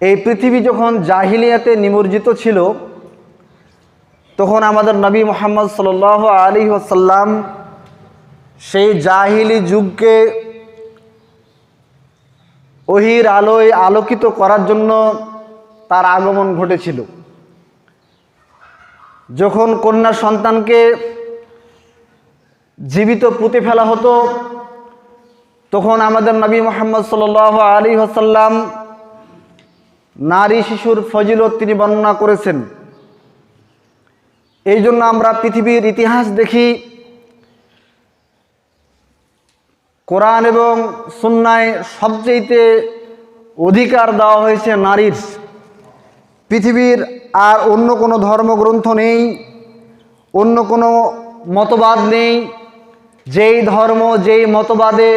এই পৃথিবী যখন জাহিলিয়াতে নিমজ্জিত ছিল, তখন আমাদের নবী মোহাম্মদ সাল আলী ওসাল্লাম সেই জাহিলি যুগকে ওহির আলোয় আলোকিত করার জন্য তার আগমন ঘটেছিল। যখন কন্যা সন্তানকে জীবিত পুঁতে ফেলা হতো, তখন আমাদের নবী মোহাম্মদ সাল আলী হাসাল্লাম নারী শিশুর ফজিলত তিনি বর্ণনা করেছেন। এই জন্য আমরা পৃথিবীর ইতিহাস দেখি, কোরআন এবং সুন্নায় সবচেয়েতে অধিকার দেওয়া হয়েছে নারীর। পৃথিবীর আর অন্য কোনো ধর্মগ্রন্থ নেই, অন্য কোনো মতবাদ নেই, যেই ধর্ম, যেই মতবাদে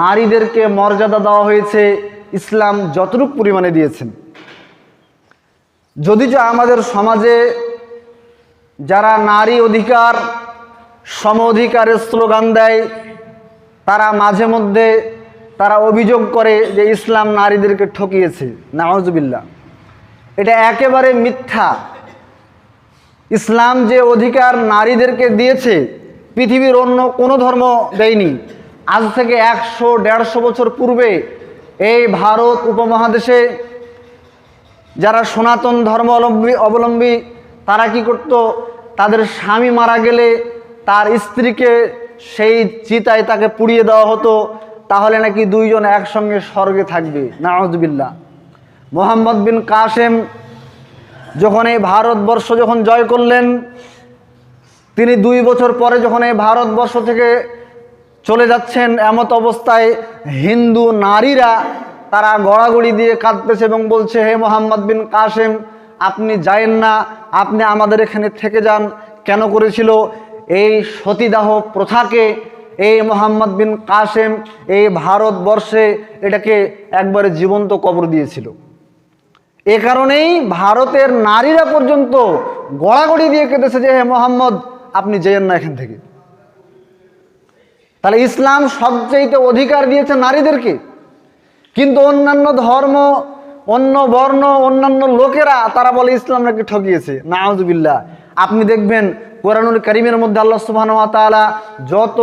নারীদেরকে মর্যাদা দেওয়া হয়েছে ইসলাম যতটুক পরিমাণে দিয়েছেন। যদিচ আমাদের সমাজে যারা নারী অধিকার, সম অধিকারের স্লোগান দেয়, তারা মাঝে মধ্যে তারা অভিযোগ করে যে ইসলাম নারীদেরকে ঠকিয়েছে। নাওজবিল্লা এটা একেবারে মিথ্যা। ইসলাম যে অধিকার নারীদেরকে দিয়েছে, পৃথিবীর অন্য কোনো ধর্ম দেয়নি। আজ থেকে একশো, দেড়শো বছর পূর্বে এই ভারত উপমহাদেশে যারা সনাতন ধর্ম অবলম্বী অবলম্বী, তারা কি করত? তাদের স্বামী মারা গেলে তার স্ত্রীকে সেই চিতায় তাকে পুড়িয়ে দেওয়া হতো। তাহলে নাকি দুইজন একসঙ্গে স্বর্গে থাকবে। নাওজবিল্লা মোহাম্মদ বিন কাসেম যখন এই ভারতবর্ষ যখন জয় করলেন, তিনি দুই বছর পরে যখন এই ভারতবর্ষ থেকে চলে যাচ্ছেন এমত অবস্থায় হিন্দু নারীরা, তারা গড়াগড়ি দিয়ে কাঁদতেছে এবং বলছে, হে মোহাম্মদ বিন কাসেম, আপনি যায়েন না, আপনি আমাদের এখানে থেকে যান। কেন করেছিল? এই সতীদাহ প্রথাকে, এই মোহাম্মদ বিন কাসেম এই ভারতবর্ষে এটাকে একবারে জীবন্ত কবর দিয়েছিল। এ কারণেই ভারতের নারীরা পর্যন্ত গড়াগড়ি দিয়ে কেঁদেছে যে, হে মোহাম্মদ, আপনি যেয়েন না এখান থেকে। তাহলে ইসলাম সবচেয়ে অধিকার দিয়েছে নারীদেরকে। কিন্তু অন্যান্য ধর্ম, অন্য বর্ণ, অন্যান্য লোকেরা, তারা বলে ইসলাম নাকি ঠকিয়েছে নাওজবিল্লা আপনি দেখবেন কোরআনুল করিমের মধ্যে আল্লাহ সুবাহ তাআলা যত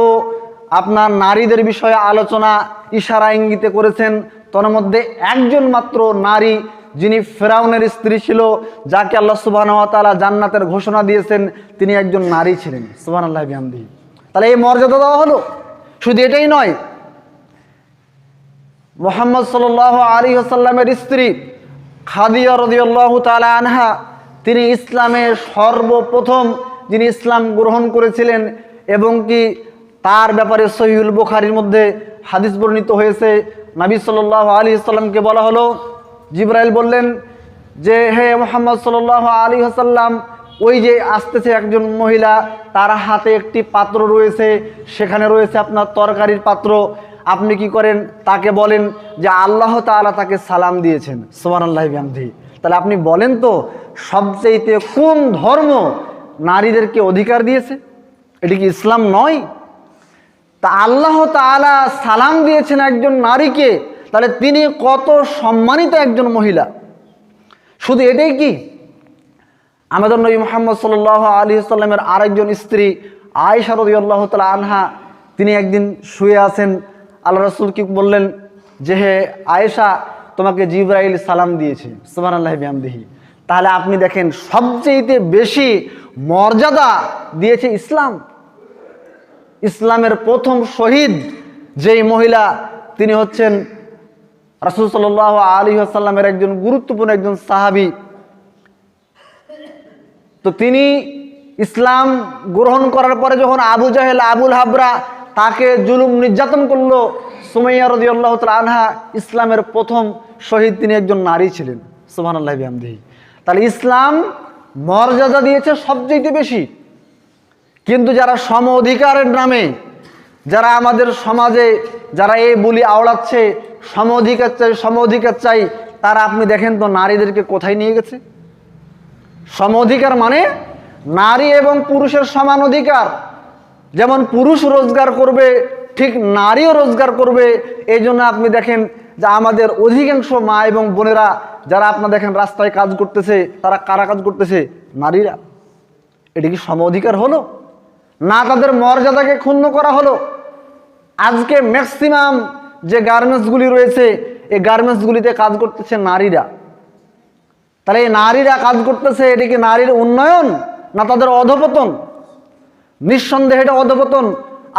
আপনার নারীদের বিষয়ে আলোচনা, ইশারা ইঙ্গিতে করেছেন, তার মধ্যে একজন মাত্র নারী যিনি ফেরাউনের স্ত্রী ছিল, যাকে আল্লাহ সুবাহ তাআলা জান্নাতের ঘোষণা দিয়েছেন, তিনি একজন নারী ছিলেন। সুবাহ আল্লাহ তাহলে এই মর্যাদা দেওয়া হলো? শুধু এটাই নয়, মোহাম্মদ সাল আলী আসাল্লামের স্ত্রী খাদিয়া রদিয়াল্লাহ তালা আনহা, তিনি ইসলামের সর্বপ্রথম যিনি ইসলাম গ্রহণ করেছিলেন এবং কি তার ব্যাপারে সহিউল বুখারির মধ্যে হাদিস বর্ণিত হয়েছে, নাবী সাল আলী আসাল্লামকে বলা হলো, জিব্রাইল বললেন যে, হে মোহাম্মদ সাল আলী আসাল্লাম ওই যে আসতেছে একজন মহিলা, তার হাতে একটি পাত্র রয়েছে, সেখানে রয়েছে আপনার তরকারির পাত্র। আপনি কি করেন? তাকে বলেন যে আল্লাহ তাআলা তাকে সালাম দিয়েছেন। সোমান আল্লাহ বিহামদি তাহলে আপনি বলেন তো সবচেয়েতে কোন ধর্ম নারীদেরকে অধিকার দিয়েছে? এটি কি ইসলাম নয়? তা আল্লাহ তাআলা সালাম দিয়েছেন একজন নারীকে, তাহলে তিনি কত সম্মানিত একজন মহিলা? শুধু এটাই কি? আমাদের নবী মোহাম্মদ সাল আলী সাল্লামের আরেকজন স্ত্রী আয়সা রদি আল্লাহ তালা আনহা, তিনি একদিন শুয়ে আছেন। আল্লাহ রসুল কি বললেন? যে হে আয়েশা, তোমাকে জিব্রাইল সালাম দিয়েছে। সুবান আল্লাহ বিহামদিহি। তাহলে আপনি দেখেন, সবচেয়েতে বেশি মর্যাদা দিয়েছে ইসলাম। ইসলামের প্রথম শহীদ যেই মহিলা, তিনি হচ্ছেন রাসুল সাল আলী আসাল্লামের একজন গুরুত্বপূর্ণ একজন সাহাবি। তো তিনি ইসলাম গ্রহণ করার পরে যখন আবু জাহেল, আবুল হাবরা তাকে জুলুম নির্যাতন করল, সুমাইয়া রদি আল্লাহ আনহা ইসলামের প্রথম শহীদ তিনি একজন নারী ছিলেন। সুহান আল্লাহ তাহলে ইসলাম মর্যাদা দিয়েছে সবচেয়ে বেশি। কিন্তু যারা সম অধিকারের নামে, যারা আমাদের সমাজে, যারা এই বলি আওড়াচ্ছে, সম অধিকার চাই, সম অধিকার চাই, তারা আপনি দেখেন তো নারীদেরকে কোথায় নিয়ে গেছে? সম অধিকার মানে নারী এবং পুরুষের সমান অধিকার। যেমন পুরুষ রোজগার করবে, ঠিক নারীও রোজগার করবে। এই জন্য আপনি দেখেন যে আমাদের অধিকাংশ মা এবং বোনেরা যারা আপনার দেখেন রাস্তায় কাজ করতেছে, তারা কারা কাজ করতেছে? নারীরা। এটা কি সম অধিকার হলো? না, তাদের মর্যাদাকে ক্ষুণ্ণ করা হলো। আজকে ম্যাক্সিমাম যে গার্মেন্টসগুলি রয়েছে, এই গার্মেন্টসগুলিতে কাজ করতেছে নারীরা। তাহলে এই নারীরা কাজ করতেছে, এটি কি নারীর উন্নয়ন না তাদের অধপতন? নিঃসন্দেহে এটা অধপতন।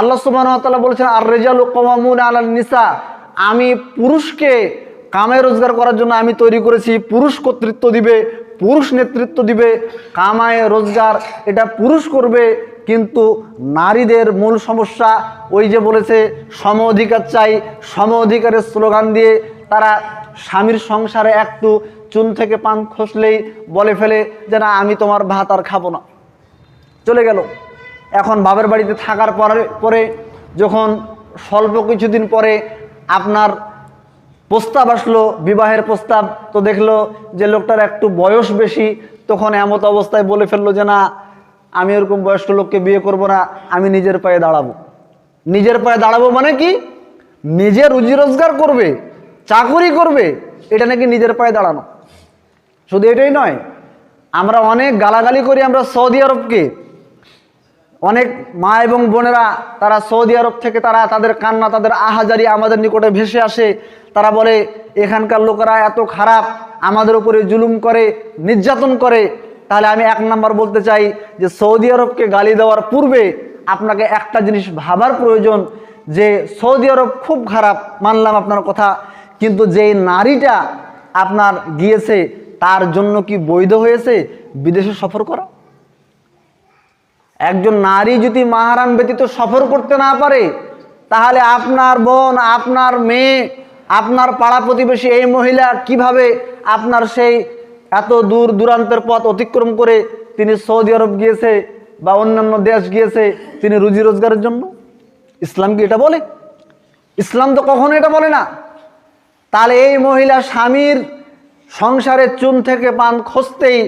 আল্লাহ সুবাহ বলেছেন আর রেজাল কমামুন আলাল নিসা। আমি পুরুষকে কামে রোজগার করার জন্য আমি তৈরি করেছি, পুরুষ কর্তৃত্ব দিবে, পুরুষ নেতৃত্ব দিবে, কামায় রোজগার, এটা পুরুষ করবে, কিন্তু নারীদের মূল সমস্যা ওই যে বলেছে, সম অধিকার চাই, সম অধিকারের স্লোগান দিয়ে তারা স্বামীর সংসারে একটু চুন থেকে পান খসলেই বলে ফেলে যে, না, আমি তোমার ভাত আর খাব না। চলে গেল। এখন বাবার বাড়িতে থাকার পরে পরে যখন স্বল্প কিছুদিন পরে আপনার প্রস্তাব আসলো, বিবাহের প্রস্তাব, তো দেখল যে, লোকটার একটু বয়স বেশি, তখন এমত অবস্থায় বলে ফেলল যে, না, আমি এরকম বয়স্ক লোককে বিয়ে করব না, আমি নিজের পায়ে দাঁড়াবো। নিজের পায়ে দাঁড়াবো মানে কি? নিজে রুজি রোজগার করবে, চাকুরি করবে, এটা নাকি নিজের পায়ে দাঁড়ানো। শুধু এটাই নয়, আমরা অনেক গালাগালি করি আমরা সৌদি আরবকে। অনেক মা এবং বোনেরা তারা সৌদি আরব থেকে তারা তাদের কান্না, তাদের আহাজারি আমাদের নিকটে ভেসে আসে। তারা বলে, এখানকার লোকেরা এত খারাপ, আমাদের উপরে জুলুম করে, নির্যাতন করে। তাহলে আমি এক নাম্বার বলতে চাই যে, সৌদি আরবকে গালি দেওয়ার পূর্বে আপনাকে একটা জিনিস ভাবার প্রয়োজন যে, সৌদি আরব খুব খারাপ, মানলাম আপনার কথা। কিন্তু যেই নারীটা আপনার গিয়েছে তার জন্য কি বৈধ হয়েছে? বিদেশে সফর করা। একজন নারী যদি মাহারাম ব্যতীত সফর করতে না পারে, তাহলে আপনার বোন, আপনার মেয়ে, আপনার পাড়া প্রতিবেশী এই মহিলা কীভাবে আপনার সেই এত দূর দূরান্তের পথ অতিক্রম করে তিনি সৌদি আরব গিয়েছে বা অন্যান্য দেশ গিয়েছে, তিনি রুজি রোজগারের জন্য? ইসলাম কি এটা বলে? ইসলাম তো কখনো এটা বলে না। তাহলে এই মহিলা স্বামীর সংসারের চুন থেকে পান খসতেই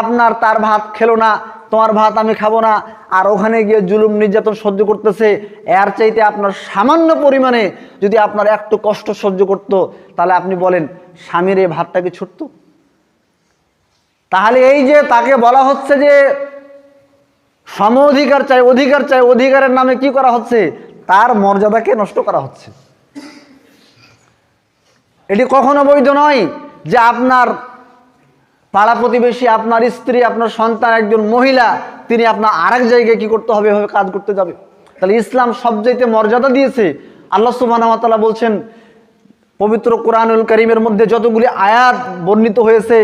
আপনার তার ভাত খেলো না, তোমার ভাত আমি খাব না। আর ওখানে গিয়ে জুলুম নির্যাতন সহ্য করতেছে, এর চাইতে আপনার সামান্য পরিমাণে যদি আপনার একটু কষ্ট সহ্য করত, তাহলে আপনি বলেন, স্বামীর এই ভাতটাকে ছুটত তাহলে এই যে তাকে বলা হচ্ছে যে, সম অধিকার চাই অধিকার চাই, অধিকারের নামে কি করা হচ্ছে? তার মর্যাদাকে নষ্ট করা হচ্ছে। এটি কখনো বৈধ নয়। যে আপনার পাড়া প্রতিবেশী, আপনার স্ত্রী, আপনার সন্তান, একজন মহিলা, তিনি আপনার আরেক জায়গায় কি করতে হবে, এভাবে কাজ করতে যাবে? তাহলে ইসলাম সবচাইতে মর্যাদা দিয়েছে। আল্লাহ সুবাহ বলছেন, পবিত্র কোরআনুল করিমের মধ্যে যতগুলি আয়াত বর্ণিত হয়েছে,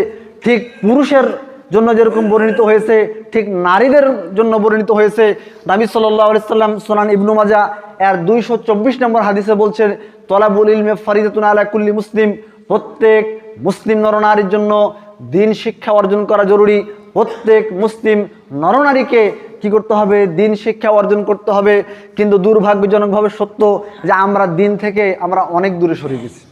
ঠিক পুরুষের জন্য যেরকম বর্ণিত হয়েছে, ঠিক নারীদের জন্য বর্ণিত হয়েছে, নাবি সাল্লাম সোনান ইবনু মাজা এর দুইশো চব্বিশ নম্বর হাদিসে বলছেন, তলাবুল ইলমে ফরিদাতুন আলা কুল্লি মুসলিম, প্রত্যেক মুসলিম নরনারীর জন্য দিন শিক্ষা অর্জন করা জরুরি। প্রত্যেক মুসলিম নরনারীকে কি করতে হবে? দিন শিক্ষা অর্জন করতে হবে। কিন্তু দুর্ভাগ্যজনকভাবে সত্য যে আমরা দিন থেকে আমরা অনেক দূরে সরে গেছি।